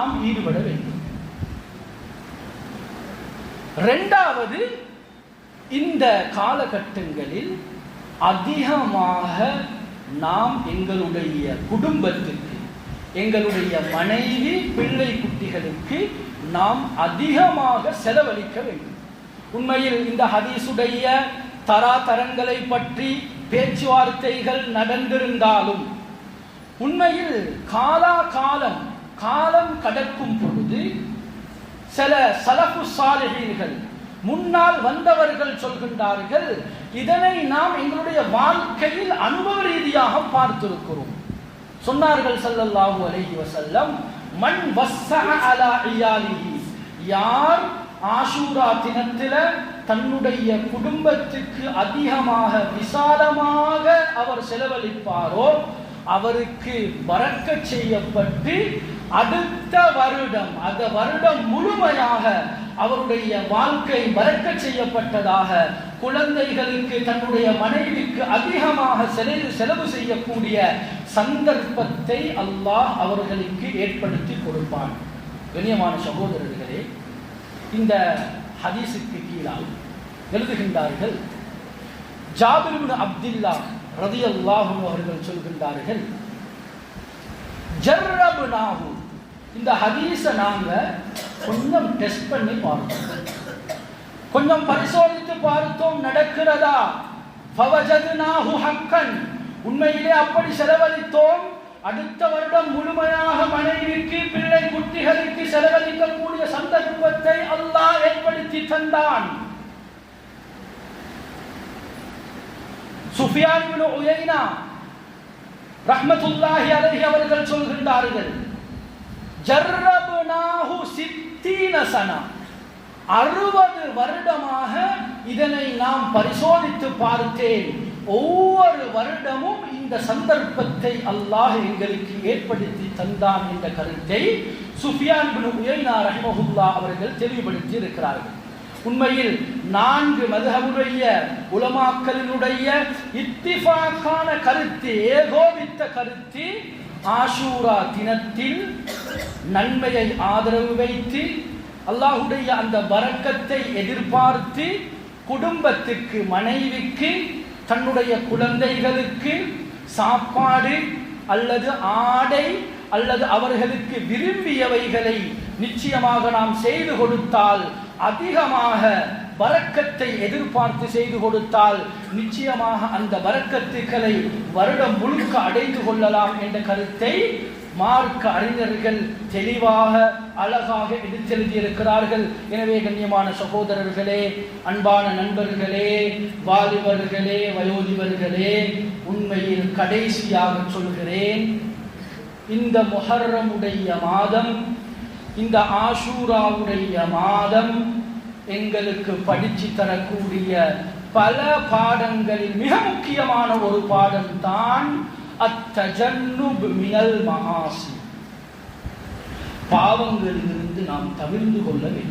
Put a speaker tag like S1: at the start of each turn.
S1: நாம் ஈடுபட வேண்டும். ரெண்டாவது இந்த காலகட்டங்களில் அதிகமாக நாம் எங்களுடைய குடும்பத்துக்கு எங்களுடைய மனைவி பிள்ளை குட்டிகளுக்கு நாம் அதிகமாக செலவழிக்க வேண்டும். உண்மையில் இந்த ஹதீசுடைய தராதரங்களை பற்றி பேச்சுவார்த்தைகள் நடந்திருந்தாலும் உண்மையில் காலா காலம் காலம் கடக்கும் பொழுது சில சலப்பு சாலைகள் முன்னால் வந்தவர்கள் சொல்கின்றார்கள் இதனை நாம் எங்களுடைய வாழ்க்கையில் அனுபவ ரீதியாக பார்த்திருக்கிறோம். சொன்னார்கள் சல்லல்லாஹு அலைஹி வசல்லம் மண் வஸ்ஸ அலா இயாலிஹி. யார் ஆஷூரா தினத்தில தன்னுடைய குடும்பத்துக்கு அதிகமாக விசாலமாக அவர் செலவழிப்பாரோ அவருக்கு வரக்க செய்யப்பட்டு அடுத்த வருடம் அந்த வருடம் முழுமையாக அவருடைய வாழ்க்கை மறக்க செய்யப்பட்டதாக குழந்தைகளுக்கு தன்னுடைய மனைவிக்கு அதிகமாக செலவு செலவு செய்யக்கூடிய சந்தர்ப்பத்தை அல்லாஹ் அவர்களுக்கு ஏற்படுத்தி கொடுப்பான். கண்ணியமான சகோதரர்களே இந்த ஹதீஸுக்கு கீழால் எழுதுகின்றார்கள் ஜாபிர் அப்துல்லா ரதி அல்லாஹும் அவர்கள் சொல்கின்றார்கள் ஜர்ரபுனாஹு இந்த ஹதீஸை நாங்க கொஞ்சம் டெஸ்ட் பண்ணி பார்த்தோம். கொஞ்சம் பரிசோதித்து பார்த்தோம் நடக்கிறதா? ஃபவஜத்னாஹு ஹக்கன். உண்மையிலே அப்படி செலவழித்தோம். அடுத்த வருடம் முழுமையாக மனைவிக்கு பிள்ளை குட்டிகளுக்கு செலவழிக்கக்கூடிய சந்தர்ப்பத்தை அல்லாஹ் ஏற்படுத்தி தந்தான். சுஃபியான் இப்னு உயைனா ரஹ்மத்துல்லாஹி அலஹி அவர்கள் சொல்கின்றார்கள் ஜர்ரபுனாஹு சித்தீனசனா. அறுபது வருடமாக இதனை நாம் பரிசோதித்து பார்த்தேன். ஒவ்வொரு வருடமும் இந்த சந்தர்ப்பத்தை அல்லாஹ் எங்களுக்கு ஏற்படுத்தி தந்தான் என்ற கருத்தை சுஃபியான் பின் உயர்னா ரஹ்மஹுல்லா அவர்கள் தெளிவுபடுத்தி இருக்கிறார்கள். உண்மையில் நான்கு மதுகவுடைய உலமாக்களினுடைய இத்திஃபாக்கான கருத்து ஏகோபித்த கருத்து ஆஷூரா தினத்தில் நன்மையை ஆதரவு வைத்து அல்லாஹுடைய அந்த வரக்கத்தை எதிர்பார்த்து குடும்பத்துக்கு மனைவிக்கு தன்னுடைய குழந்தைகளுக்கு சாப்பாடு அல்லது ஆடை அல்லது அவர்களுக்கு விரும்பியவைகளை நிச்சயமாக நாம் செய்து கொடுத்தால் அதிகமாக வரக்கத்தை எதிர்பார்த்து செய்து கொடுத்தால் நிச்சயமாக அந்த வரக்கத்துக்களை வருடம் முழுக்க அடைந்து கொள்ளலாம் என்ற கருத்தை மார்க்க அறிஞர்கள் தெளிவாக அழகாக எடுத்தெழுதியிருக்கிறார்கள். எனவே கண்ணியமான சகோதரர்களே அன்பான நண்பர்களே வாலிபர்களே வயோதிபர்களே உண்மையில் கடைசியாக சொல்கிறேன் இந்த முஹர்ரமுடைய மாதம் இந்த ஆஷூராவுடைய மாதம் எங்களுக்கு படிச்சு தரக்கூடிய பல பாடங்களில் மிக முக்கியமான ஒரு பாடம் தான் அத்தஜன்னுப் மினல் மகாசி. பாவங்களிலிருந்து நாம் தவிர்ந்து கொள்ள வேண்டும்.